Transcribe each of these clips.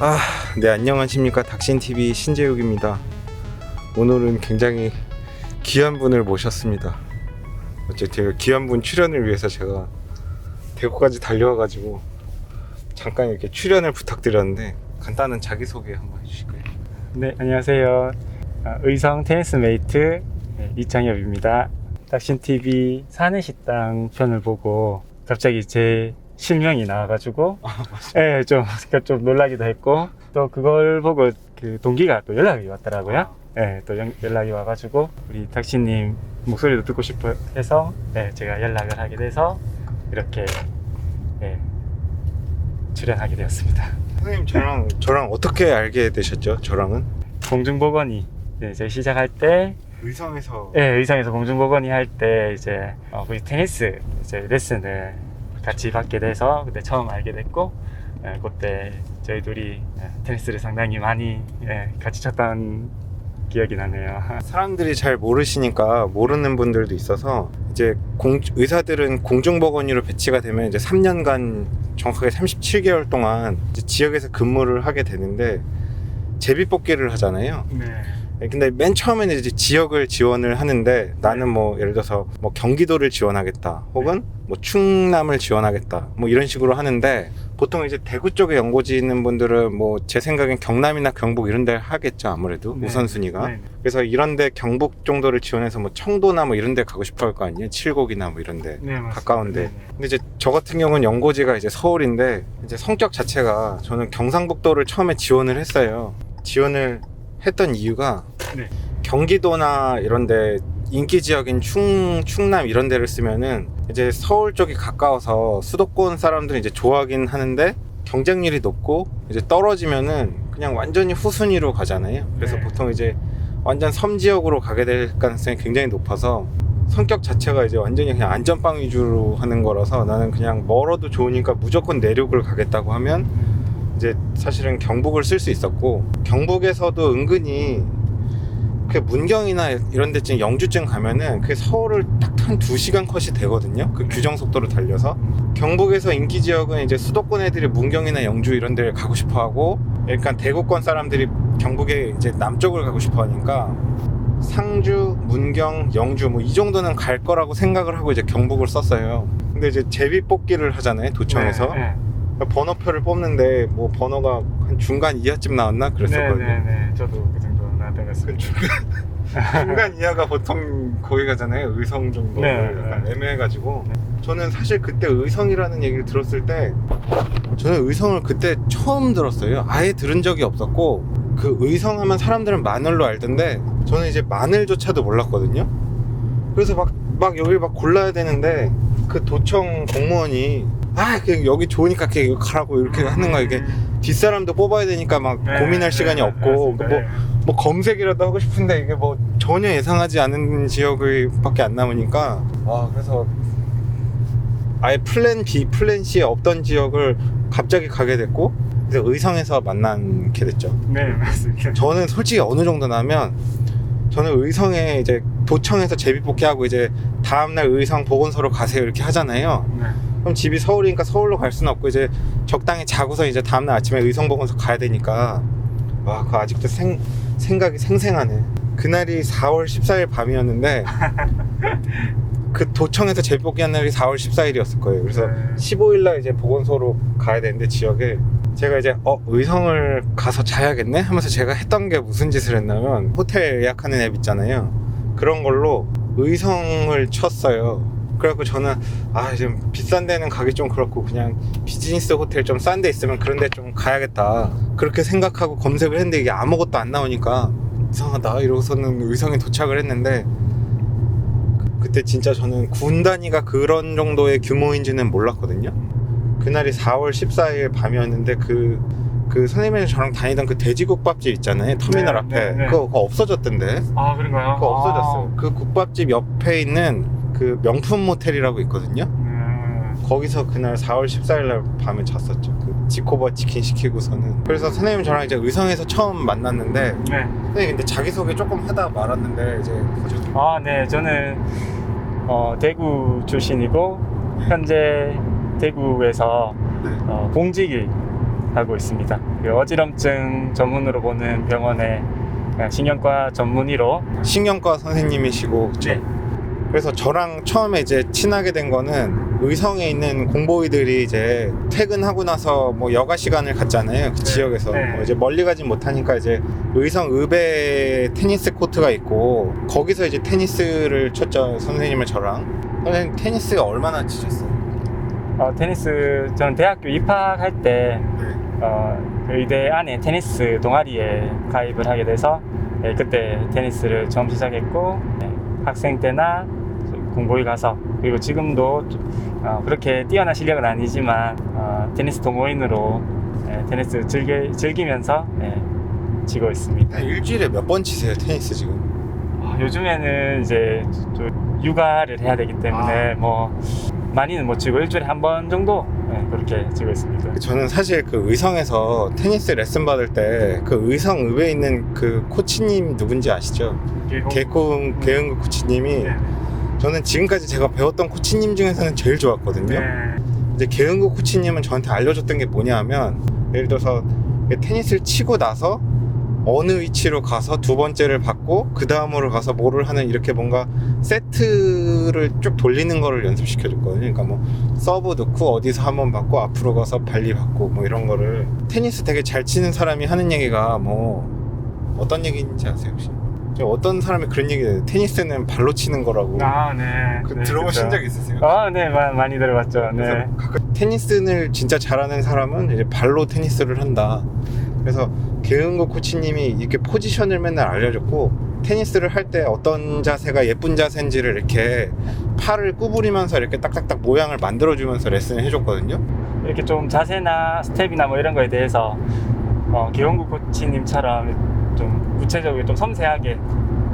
아, 네 안녕하십니까 닥신TV 신재욱입니다. 오늘은 굉장히 귀한 분을 모셨습니다. 어쨌든 귀한 분 출연을 위해서 제가 대구까지 달려와가지고 잠깐 이렇게 출연을 부탁드렸는데 간단한 자기 소개 한번 해주실까요? 네, 안녕하세요. 아, 의성 테니스 메이트 네, 이창엽입니다. 닥신 TV 사내 식당 편을 보고 갑자기 제 실명이 나와가지고, 예, 좀, 그러니까 좀 놀라기도 했고, 또 그걸 보고 그 동기가 또 연락이 왔더라고요. 예, 또 연, 연락이 와가지고, 우리 닥신님 목소리도 듣고 싶어 해서, 예, 제가 연락을 하게 돼서, 이렇게, 예, 출연하게 되었습니다. 선생님 저랑 저랑 어떻게 알게 되셨죠? 저랑은 공중보건이 네, 이제 시작할 때 의성에서 예, 의상에서 공중보건이 할 때 이제 어, 거기 테니스 이제 레슨을 같이 받게 돼서 그때 처음 알게 됐고 예, 그때 저희 둘이 예, 테니스를 상당히 많이 예, 같이 쳤던 기억이 나네요. 사람들이 잘 모르시니까 모르는 분들도 있어서 이제 공, 의사들은 공중보건의로 배치가 되면 이제 3년간 정확하게 37개월 동안 지역에서 근무를 하게 되는데 제비뽑기를 하잖아요. 네. 예, 근데 맨 처음에는 이제 지역을 지원을 하는데 나는 뭐 예를 들어서 뭐 경기도를 지원하겠다 혹은 뭐 충남을 지원하겠다 뭐 이런 식으로 하는데 보통 이제 대구 쪽에 연고지 있는 분들은 뭐 제 생각엔 경남이나 경북 이런 데 하겠죠 아무래도 네. 우선순위가 네, 네. 그래서 이런데 경북 정도를 지원해서 뭐 청도나 뭐 이런 데 가고 싶어 할 거 아니에요 칠곡이나 뭐 이런 데 네. 가까운데. 네, 네. 근데 이제 저 같은 경우는 연고지가 이제 서울인데 이제 성격 자체가 저는 경상북도를 처음에 지원을 했어요. 지원을 했던 이유가 네. 경기도나 이런데 인기 지역인 충 충남 이런 데를 쓰면은 이제 서울 쪽이 가까워서 수도권 사람들은 이제 좋아하긴 하는데 경쟁률이 높고 이제 떨어지면은 그냥 완전히 후순위로 가잖아요. 그래서 네. 보통 이제 완전 섬 지역으로 가게 될 가능성이 굉장히 높아서 성격 자체가 이제 완전히 그냥 안전빵 위주로 하는 거라서 나는 그냥 멀어도 좋으니까 무조건 내륙을 가겠다고 하면 이제 사실은 경북을 쓸 수 있었고 경북에서도 은근히 그 문경이나 이런 데쯤 영주쯤 가면은 그 서울을 딱 한 두시간 컷이 되거든요. 그 규정 속도로 달려서. 경북에서 인기 지역은 이제 수도권 애들이 문경이나 영주 이런 데를 가고 싶어 하고 그러니까 대구권 사람들이 경북에 이제 남쪽을 가고 싶어 하니까 상주, 문경, 영주 뭐 이 정도는 갈 거라고 생각을 하고 이제 경북을 썼어요. 근데 이제 제비 뽑기를 하잖아요. 도청에서. 네, 번호표를 뽑는데 뭐 번호가 한 중간 이하쯤 나왔나 네, 그랬었거든요. 네, 네. 저도 그 정도 나왔던 것그 같습니다. 중간, 중간 이하가 보통 거기 가잖아요. 의성 정도 네, 약간 네. 애매해가지고 저는 사실 그때 의성이라는 얘기를 들었을 때 저는 의성을 그때 처음 들었어요. 아예 들은 적이 없었고 그 의성하면 사람들은 마늘로 알던데 저는 이제 마늘조차도 몰랐거든요. 그래서 막, 막 여기 막 골라야 되는데 그 도청 공무원이 아, 그냥 여기 좋으니까 그냥 가라고 이렇게 하는 거야. 이게 뒷사람도 뽑아야 되니까 막 네, 고민할 네, 시간이 네, 없고 맞습니다. 뭐 네. 뭐 검색이라도 하고 싶은데 이게 뭐 전혀 예상하지 않은 지역을 밖에 안 남으니까 아 그래서 아예 플랜 B, 플랜 C에 없던 지역을 갑자기 가게 됐고 그래서 의성에서 만나게 됐죠. 네, 맞습니다. 저는 솔직히 어느 정도냐면 저는 의성에 이제 도청에서 제비뽑기 하고 이제 다음날 의성 보건소로 가세요 이렇게 하잖아요. 네. 그럼 집이 서울이니까 서울로 갈 수는 없고 이제 적당히 자고서 이제 다음날 아침에 의성보건소 가야 되니까. 와 그거 아직도 생, 생각이 생생하네. 그날이 4월 14일 밤이었는데 그 도청에서 제복기 한 날이 4월 14일이었을 거예요. 그래서 네. 15일날 이제 보건소로 가야 되는데 지역에 제가 이제 어 의성을 가서 자야겠네? 하면서 제가 했던 게 무슨 짓을 했냐면 호텔 예약하는 앱 있잖아요. 그런 걸로 의성을 쳤어요 그래갖고 저는 아 지금 비싼 데는 가기 좀 그렇고 그냥 비즈니스 호텔 좀 싼 데 있으면 그런 데 좀 가야겠다. 그렇게 생각하고 검색을 했는데 이게 아무것도 안 나오니까 이상하다 이러고서는 의성에 도착을 했는데 그- 그때 진짜 저는 군 단위가 그런 정도의 규모인지는 몰랐거든요. 그날이 4월 14일 밤이었는데 그, 그 선생님이 저랑 다니던 그 돼지국밥집 있잖아요. 터미널 네, 앞에. 네, 네. 그거, 그거 없어졌던데. 아, 그런가요? 그거 없어졌어요. 그 국밥집 옆에 있는 그 명품 모텔이라고 있거든요 아, 음, 거기서 그날 4월 14일 날 밤에 잤었죠. 그 지코바 치킨 시키고서는. 그래서 선생님 저랑 이제 의성에서 처음 만났는데 네. 선생님 근데 자기소개 조금 하다 말았는데 이제 아, 네. 저는 어, 대구 출신이고 현재 대구에서 네. 어, 공직일 하고 있습니다. 그 어지럼증 전문으로 보는 병원의 그냥 신경과 전문의로 신경과 선생님이시고? 네. 그래서 저랑 처음에 이제 친하게 된 거는 의성에 있는 공보이들이 이제 퇴근하고 나서 뭐 여가 시간을 갖잖아요 그 지역에서 네. 뭐 이제 멀리 가진 못하니까 이제 의성 읍에 테니스 코트가 있고 거기서 이제 테니스를 쳤죠 선생님을 저랑 선생님 테니스 얼마나 치셨어요? 어, 테니스 저는 대학교 입학할 때 네. 어, 그 의대 안에 테니스 동아리에 가입을 하게 돼서 예, 그때 테니스를 처음 시작했고 예, 학생 때나 공고에 가서 그리고 지금도 어, 그렇게 뛰어난 실력은 아니지만 어, 테니스 동호인으로 예, 테니스 즐기, 즐기면서 예, 치고 있습니다. 한 일주일에 몇 번 치세요 테니스 지금? 어, 요즘에는 이제 좀 육아를 해야 되기 때문에 아. 뭐 많이는 못 치고 일주일에 한 번 정도 예, 그렇게 치고 있습니다. 저는 사실 그 의성에서 테니스 레슨 받을 때 그 의성 읍에 있는 그 코치님 누군지 아시죠? 개콩 개은구 코치님이 네. 저는 지금까지 제가 배웠던 코치님 중에서는 제일 좋았거든요. 네. 이제 개은구 코치님은 저한테 알려줬던 게 뭐냐면 예를 들어서 테니스를 치고 나서 어느 위치로 가서 두 번째를 받고 그 다음으로 가서 뭐를 하는 이렇게 뭔가 세트를 쭉 돌리는 거를 연습시켜 줬거든요. 그러니까 뭐 서브 넣고 어디서 한 번 받고 앞으로 가서 발리 받고 뭐 이런 거를 테니스 되게 잘 치는 사람이 하는 얘기가 뭐 어떤 얘기인지 아세요 혹시? 저 어떤 사람이 그런 얘기해요. 테니스는 발로 치는 거라고. 아, 네. 그 네, 들어보신 그렇죠. 적 있으세요? 아, 네, 마- 많이 들어봤죠. 네. 가끔 테니스를 진짜 잘하는 사람은 이제 발로 테니스를 한다. 그래서 개은고 코치님이 이렇게 포지션을 맨날 알려줬고 테니스를 할 때 어떤 자세가 예쁜 자세인지를 이렇게 팔을 구부리면서 이렇게 딱딱딱 모양을 만들어주면서 레슨을 해줬거든요. 이렇게 좀 자세나 스텝이나 뭐 이런 거에 대해서 어, 기원구 코치님처럼 좀 구체적으로 좀 섬세하게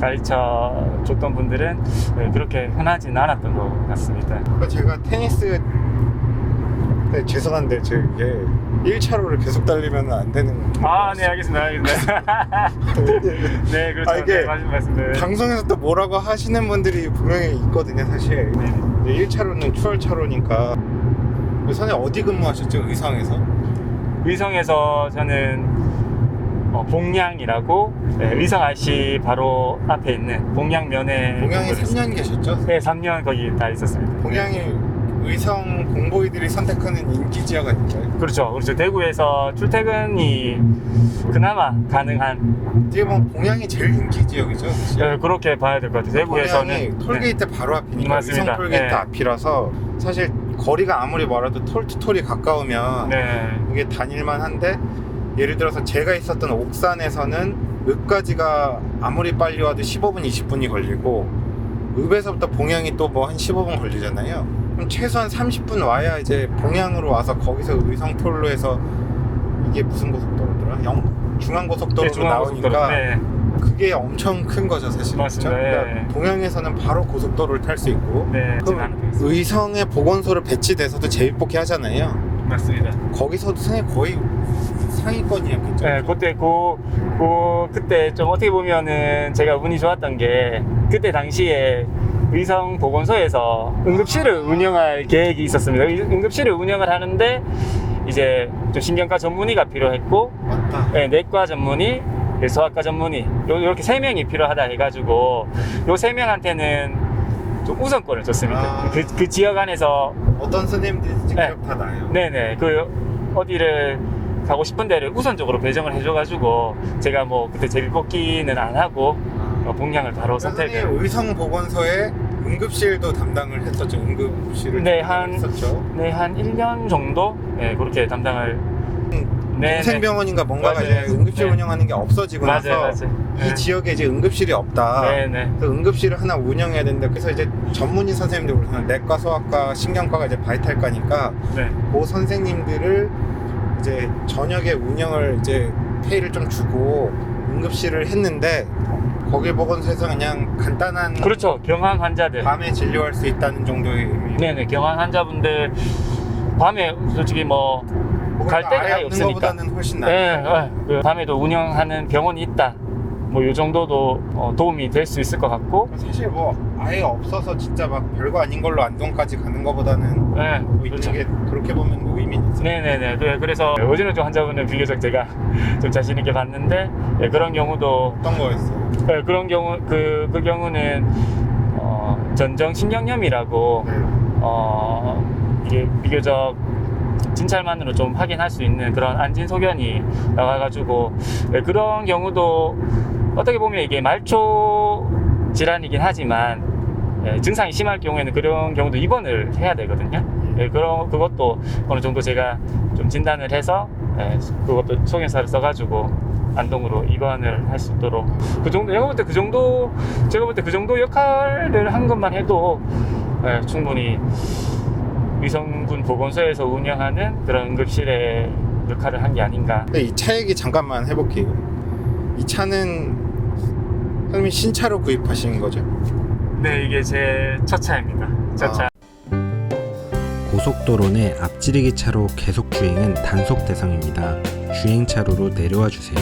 가르쳐 줬던 분들은 네, 그렇게 흔하진 않았던 것 같습니다. 그러니까 제가 테니스 네, 죄송한데 저 이게 1차로를 계속 달리면 안 되는 아, 네, 알겠습니다. 알겠습니다. 네, 그렇죠. 아, 이게 네. 맞습니다. 방송에서 또 뭐라고 하시는 분들이 분명히 있거든요 사실 네. 이제 1차로는 추월차로니까 선생님 어디 근무하셨죠? 의성에서? 의성에서 저는 어, 봉양이라고 네, 의성 RC 바로 앞에 있는 봉양면에 근무를 3년 계셨죠? 네, 3년 거기 다 있었습니다. 봉양이 의성 공보이들이 선택하는 인기 지역 아닌가요? 그렇죠. 그렇죠. 대구에서 출퇴근이 그나마 가능한 어떻게 보면 봉양이 제일 인기 지역이죠 사실 예, 그렇게 봐야 될 것 같아요. 대구에서는 봉양이 톨게이트 바로 앞이니까 맞습니다. 의성 톨게이트 네. 앞이라서 사실 거리가 아무리 멀어도 톨투톨이 가까우면 네. 네. 이게 다닐만 한데 예를 들어서 제가 있었던 옥산에서는 읍까지가 아무리 빨리 와도 15분 20분이 걸리고 읍에서부터 봉양이 또 뭐 한 15분 걸리잖아요 그럼 최소한 30분 와야 이제 봉양으로 와서 거기서 의성톨로 해서 이게 무슨 고속도로더라? 영 중앙고속도로로 네, 중앙고속도로. 나오니까 네. 그게 엄청 큰 거죠 사실 맞습니다. 예. 동양에서는 바로 고속도로를 탈 수 있고 네. 그럼 의성에 보건소를 배치돼서도 재입복귀 하잖아요 맞습니다. 거기서도 선생님 거의 상위권이었겠죠 네, 그때 고, 고 그때 좀 어떻게 보면은 제가 운이 좋았던 게 그때 당시에 의성 보건소에서 응급실을 운영할 계획이 있었습니다. 의- 응급실을 운영을 하는데 이제 좀 신경과 전문의가 필요했고 맞다 네, 내과 전문의, 네, 소아과 전문의 요, 이렇게 세 명이 필요하다 해가지고 요 세 명한테는 좀 우선권을 줬습니다. 아. 그, 그 지역 안에서 어떤 선생님들인지 네. 기억 다 나요 네네 그 어디를 가고 싶은 데를 우선적으로 배정을 해줘가지고 제가 뭐 그때 제비뽑기는 안 하고 어, 봉양을 바로 선택을 선생님 의성 보건소에 응급실도 담당을 했었죠. 응급실을 네, 한- 했었죠. 네 한 1년 정도? 네 그렇게 담당을 네, 동생병원인가 뭔가가 맞아요. 이제 응급실 네. 운영하는 게 없어지고 맞아요 나서 맞아요. 이 지역에 이제 응급실이 없다. 네 네. 그 응급실을 하나 운영해야 되는데 그래서 이제 전문의 선생님들 우선 내과, 소아과, 신경과가 이제 바이탈과니까 네. 그 선생님들을 이제 저녁에 운영을 이제 페이를 좀 주고 응급실을 했는데 거기 보건소에서 그냥 간단한 그렇죠. 경황 환자들. 밤에 진료할 수 있다는 정도의 의미. 네네 경황 환자분들 밤에 솔직히 뭐 갈 데가 아예 아예 없는 없으니까. 것보다는 훨씬 나아요. 네, 네, 그 밤에도 운영하는 병원이 있다 뭐요 정도도 어, 도움이 될 수 있을 것 같고 사실 뭐 아예 없어서 진짜 막 별거 아닌 걸로 안동까지 가는 것보다는 네, 뭐 그렇죠. 이게 그렇게 보면 뭐 의미는 있어. 네네네. 네, 그래서 어지러운 환자분은 비교적 제가 좀 자신 있게 봤는데 예, 그런 경우도 어떤 거였어? 예, 그런 경우 그, 그 경우는 어, 전정 신경염이라고 네. 어, 이게 비교적 진찰만으로 좀 확인할 수 있는 그런 안진 소견이 나와가지고 예, 그런 경우도 어떻게 보면 이게 말초 질환이긴 하지만 예, 증상이 심할 경우에는 그런 경우도 입원을 해야 되거든요. 예, 그런 그것도 어느 정도 제가 좀 진단을 해서 예, 그것도 소견서를 써가지고 안동으로 입원을 할 수 있도록 그 정도 제가 볼 때 그 정도 제가 볼 때 그 정도 역할을 한 것만 해도 예, 충분히 위성군 보건소에서 운영하는 그런 응급실의 역할을 한 게 아닌가. 근데 이차 얘기 잠깐만 해볼게요. 이 차는 선생님 신차로 구입하신 거죠? 네, 이게 제 첫 차입니다. 첫 차. 고속도로 내 앞지르기 차로 계속 주행은 단속 대상입니다. 주행 차로로 내려와 주세요.